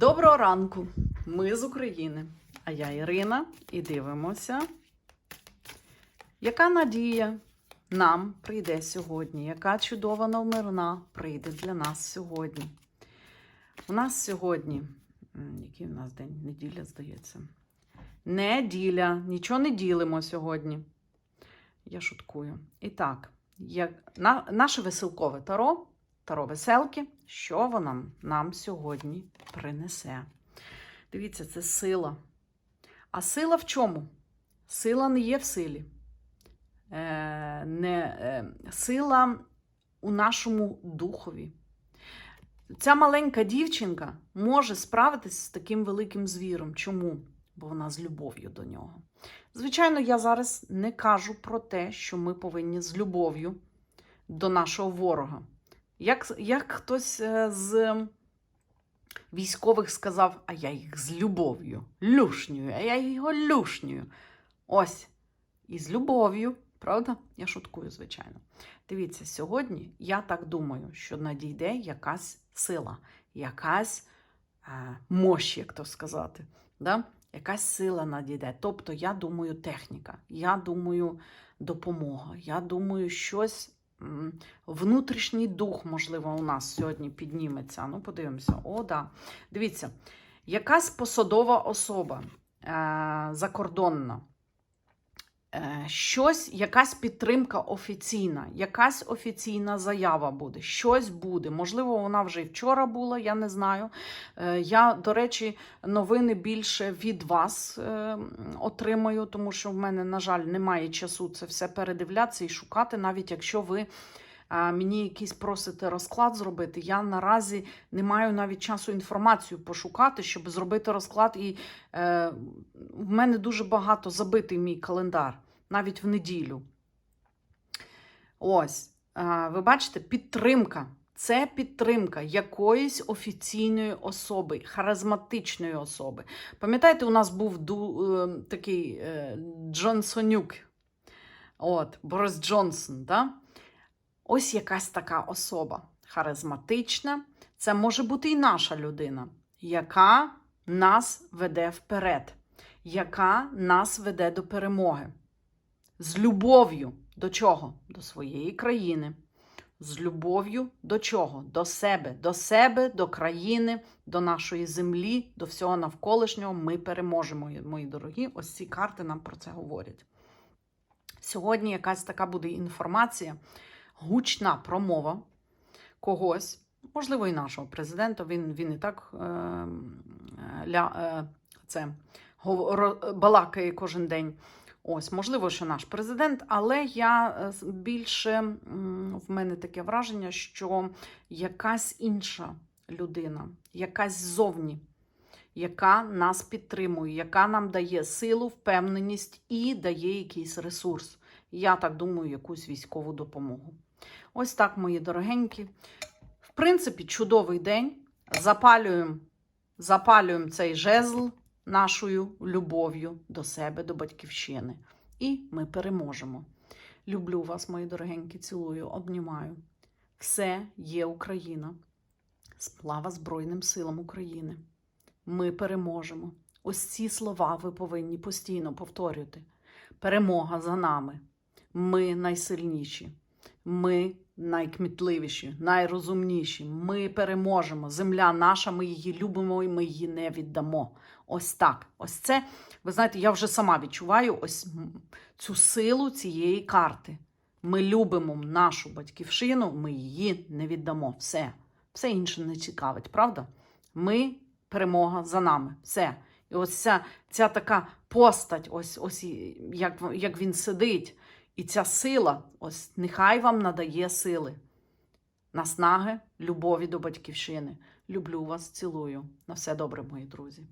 Доброго ранку! Ми з України. А я Ірина, і дивимося, яка надія нам прийде сьогодні, яка чудова номерна прийде для нас сьогодні. У нас сьогодні, який у нас день? Неділя, здається. Неділя. Нічого не ділимо сьогодні. Я шуткую. І так, як, на, наше веселкове таро, таро веселки, що воно нам сьогодні принесе? Дивіться, це сила. А сила в чому? Сила не є в силі. Е, не, е, сила у нашому духові. Ця маленька дівчинка може справитися з таким великим звіром. Чому? Бо вона з любов'ю до нього. Звичайно, я зараз не кажу про те, що ми повинні з любов'ю до нашого ворога. Як, як хтось е, з військових сказав, а я їх з любов'ю, люшнюю, а я його люшнюю. Ось, і з любов'ю, правда? Я шуткую, звичайно. Дивіться, сьогодні я так думаю, що надійде якась сила, якась е, мощь, як то сказати. Да? Якась сила надійде. Тобто, я думаю, техніка, я думаю, допомога, я думаю, щось. Внутрішній дух, можливо, у нас сьогодні підніметься. Ну, подивимося. О, да. Дивіться, якась посадова особа е, закордонна, щось, якась підтримка офіційна, якась офіційна заява буде, щось буде. Можливо, вона вже і вчора була, я не знаю. Е, я, до речі, новини більше від вас е, отримаю, тому що в мене, на жаль, немає часу це все передивлятися і шукати, навіть якщо ви. Мені якийсь просите розклад зробити. Я наразі не маю навіть часу інформацію пошукати, щоб зробити розклад. І е, в мене дуже багато забитий мій календар, навіть в неділю. Ось, е, ви бачите, підтримка. Це підтримка якоїсь офіційної особи, харизматичної особи. Пам'ятаєте, у нас був ду, е, такий е, Джонсонюк, от, Борис Джонсон. Да? Ось якась така особа харизматична. Це може бути і наша людина, яка нас веде вперед, яка нас веде до перемоги. З любов'ю до чого? До своєї країни. З любов'ю до чого? До себе, до себе, до країни, до нашої землі, до всього навколишнього. Ми переможемо, мої дорогі. Ось ці карти нам про це говорять. Сьогодні якась така буде інформація, гучна промова когось, можливо, і нашого президента. Він, він і так е, ля, е, це, балакає кожен день. Ось, можливо, що наш президент, але я е, більше в мене таке враження, що якась інша людина, якась ззовні, яка нас підтримує, яка нам дає силу, впевненість і дає якийсь ресурс. Я так думаю, якусь військову допомогу. Ось так, мої дорогенькі. В принципі, чудовий день. Запалюємо, запалюємо цей жезл нашою любов'ю до себе, до батьківщини. І ми переможемо. Люблю вас, мої дорогенькі, цілую, обнімаю. Все є Україна. Слава Збройним силам України. Ми переможемо. Ось ці слова ви повинні постійно повторювати. Перемога за нами. Ми найсильніші. Ми найкмітливіші, найрозумніші. Ми переможемо. Земля наша, ми її любимо і ми її не віддамо. Ось так. Ось це, ви знаєте, я вже сама відчуваю ось цю силу цієї карти. Ми любимо нашу батьківщину, ми її не віддамо. Все. Все інше не цікавить, правда? Ми перемога за нами. Все. І ось ця, ця така постать, ось, ось як, як він сидить. І ця сила, ось нехай вам надає сили, наснаги, любові до батьківщини. Люблю вас, цілую. На все добре, мої друзі.